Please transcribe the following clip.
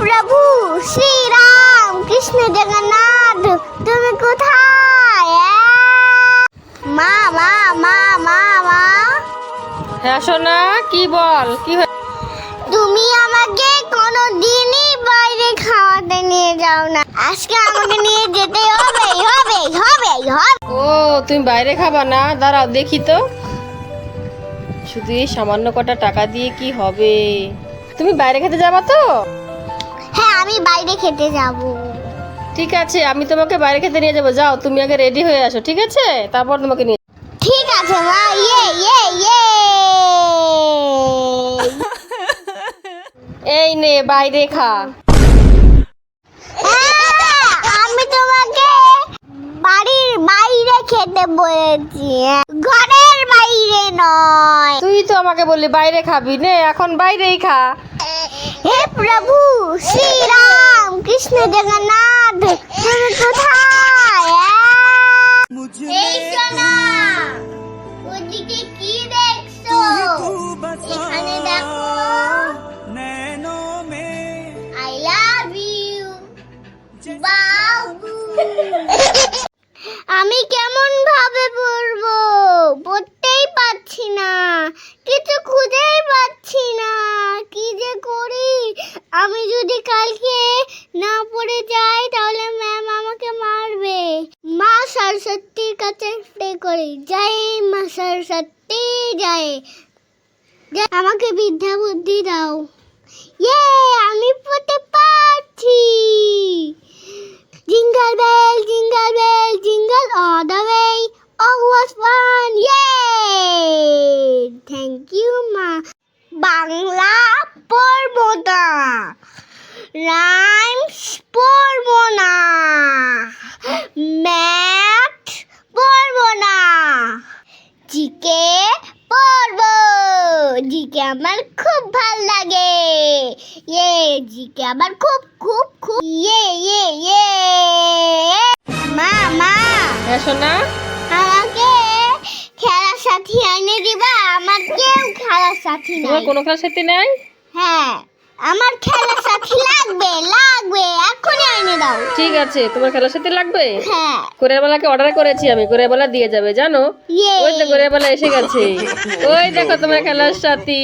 প্রভু শ্রীরাম কৃষ্ণ জগন্নাথ তুমি কোথায়! মা মা মা মা মা। হ্যাঁ সোনা কি বল? কি তুমি আমাকে কোনো দিনই বাইরে খাওয়াতে নিয়ে যাও না। আজকে আমাকে নিয়ে যেতে হবে হবে হবে হবে। ও তুমি বাইরে খাবা না? দাঁড়াও দেখি তো। শুধু এই সামান্য কটা টাকা দিয়ে কি হবে? তুমি বাইরে খেতে যাবা তো? আমি বাইরে খেতে যাব। ঠিক আছে আমি তোমাকে বাইরে খেতে নিয়ে যাব। যাও তুমি আগে রেডি হয়ে আসো ঠিক আছে? তারপর তোমাকে নিয়ে ঠিক আছে মা ইয়ে ইয়ে ইয়ে। এই নে বাইরে খা। আমি তোমাকে বাড়ির বাইরে খেতে বলেছি হ্যাঁ। ঘরের বাইরে নয়। তুই তো আমাকে বললি বাইরে খাবি নে এখন বাইরেই খা। হে প্রভু শ্রীরাম কৃষ্ণ জগন্নাথ তুমি কোথায়! এই সোনা ওদিকে কি দেখছ? এখানে দেখো। আই লাভ ইউ বাবু। আমি কেমন আমি যদি কালকে না পড়ে যাই তাহলে ম্যাম আমাকে মারবে মা সরস্বতীর কাছে প্রে করি জয় মা সরস্বতী জয় জয় আমাকে বিদ্যা বুদ্ধি দাও ইয়ে আমি পড়তে পারছি Jingle bell, jingle bell, jingle all the way. Oh, what fun! Yay! Thank you, মা বাংলা পড়ব না রাইমস পড়ব না ম্যাথ পড়ব না জিকে পড়ব জিকে আমার খুব ভালো লাগে। ইয়ে জিকে আমার খুব খুব খুব ইয়ে ইয়ে ইয়ে। মা মা। হ্যাঁ সোনা। আমাকে খেলার সাথী এনে দিবা? আমার কেউ খেলার সাথী নাই। কোনো ক্লাস সাথে নাই? হ্যাঁ আমার খেলার সাথী লাগবে লাগবে এখনই এনে দাও। ঠিক আছে তোমার খেলার সাথে লাগবে? হ্যাঁ। কোরিয়ার বেলাকে অর্ডার করেছি আমি কোরিয়ার বেলা দিয়ে যাবে জানো? ওই তো কোরিয়ার বেলা এসে গেছে। ওই দেখো তোমার খেলার সাথী।